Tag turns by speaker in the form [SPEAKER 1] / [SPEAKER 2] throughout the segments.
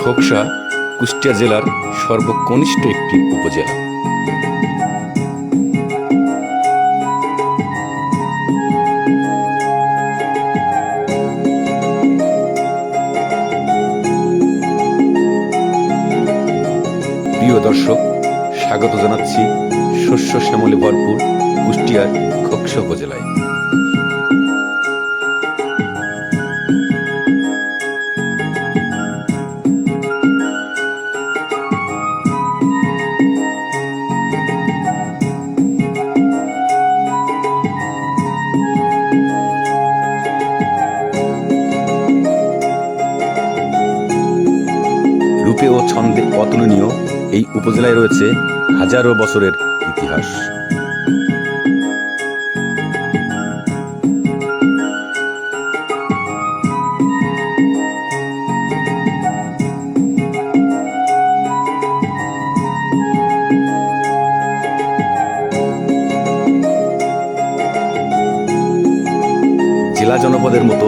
[SPEAKER 1] খোকসা কুষ্টিয়া জেলার সর্বকনিষ্ঠ একটি উপজেলা। প্রিয় দর্শক স্বাগত জানাচ্ছি শস্য শ্যামলে ভরপুর কুষ্টিয়ার খোকসা উপজেলায়। রূপে ও ছন্দে অতুলনীয় এই উপজেলায় রয়েছে হাজারো বছরের ইতিহাস। জেলা জনপদের মতো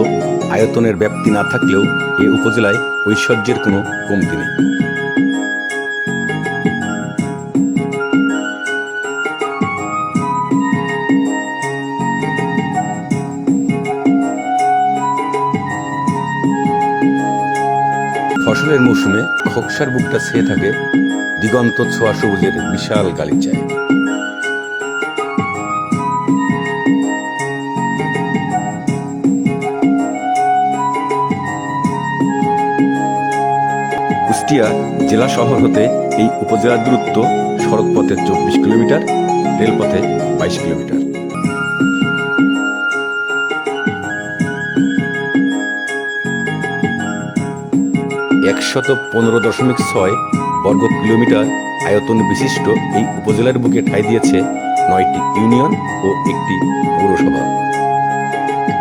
[SPEAKER 1] আয়তনের ব্যাপ্তি না থাকলেও এ উপজেলায় ঐশ্বর্যের কোনো কমতি নেই। ফসলের মৌসুমে খোকসার বুকটা ছেয়ে থাকে দিগন্ত ছোঁয়া সবুজের বিশাল গালিচায়। কুষ্টিয়া জেলা শহর হতে এই উপজেলার দূরত্ব সড়কপথে চব্বিশ কিলোমিটার, রেলপথে বাইশ কিলোমিটার। একশত পনেরো দশমিক ছয় বর্গ কিলোমিটার আয়তন বিশিষ্ট এই উপজেলার বুকে ঠাঁই দিয়েছে নয়টি ইউনিয়ন ও একটি পৌরসভা।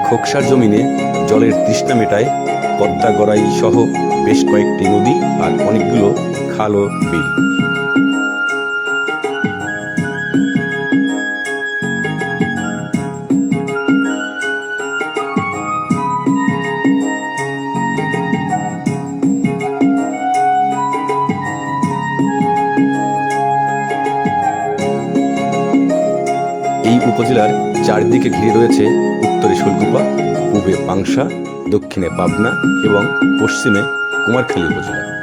[SPEAKER 1] খোকসার জমিনে জলের তৃষ্ণা মেটায় পদ্মা গড়াই সহ বেশ কয়েকটি নদী আর অনেকগুলো খাল বিল উপজেলার চারদিকে ঘিরে রয়েছে উত্তরে শৈলকুপা পূবে পাংশা, দক্ষিণে পাবনা এবং পশ্চিমে কুমারখালী উপজেলা